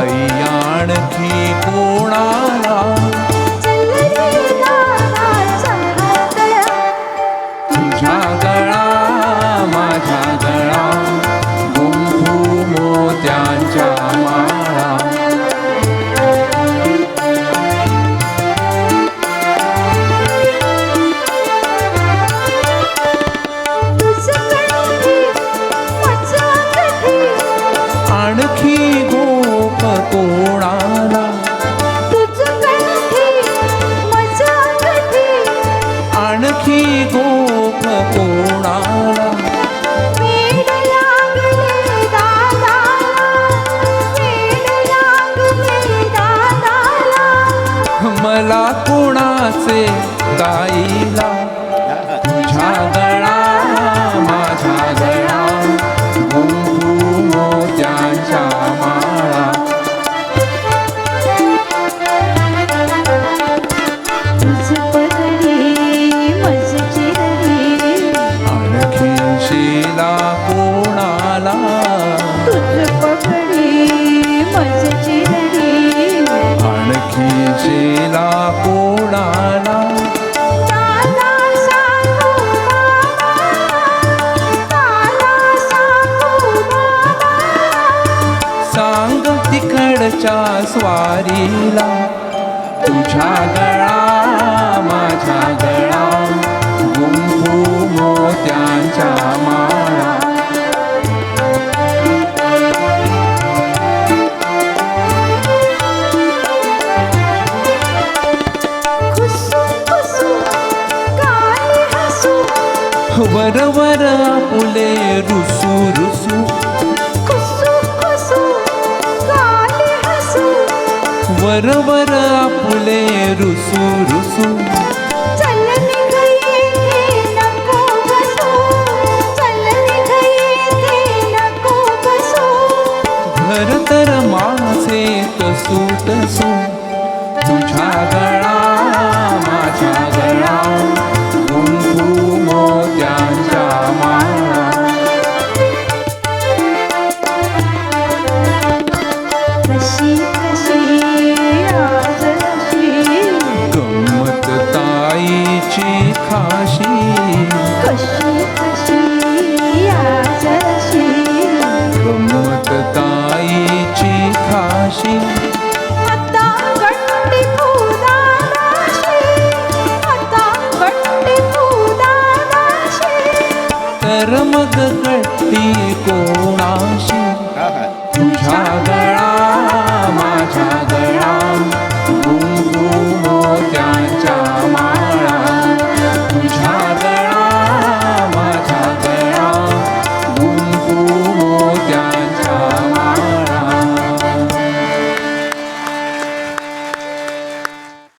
ठाई आणखी कोणाला? तुझ्या गळा माझ्या कोणाला? आणखी गोप कोणाला? मला कोणाचे गाईला? तुझ्या गळा तिकडच्या स्वारीला तुझ्या गळा माझ्या गळा गुंफू मोत्यांच्या माळा. हसू? वरवर आपुले रुसू रुसू. वरवर आपुले रुसू रुसू. घर तर माझे तसू तसू. तुझ्या गळा माझ्या गळा. तर मग गट्टी कोणाशी?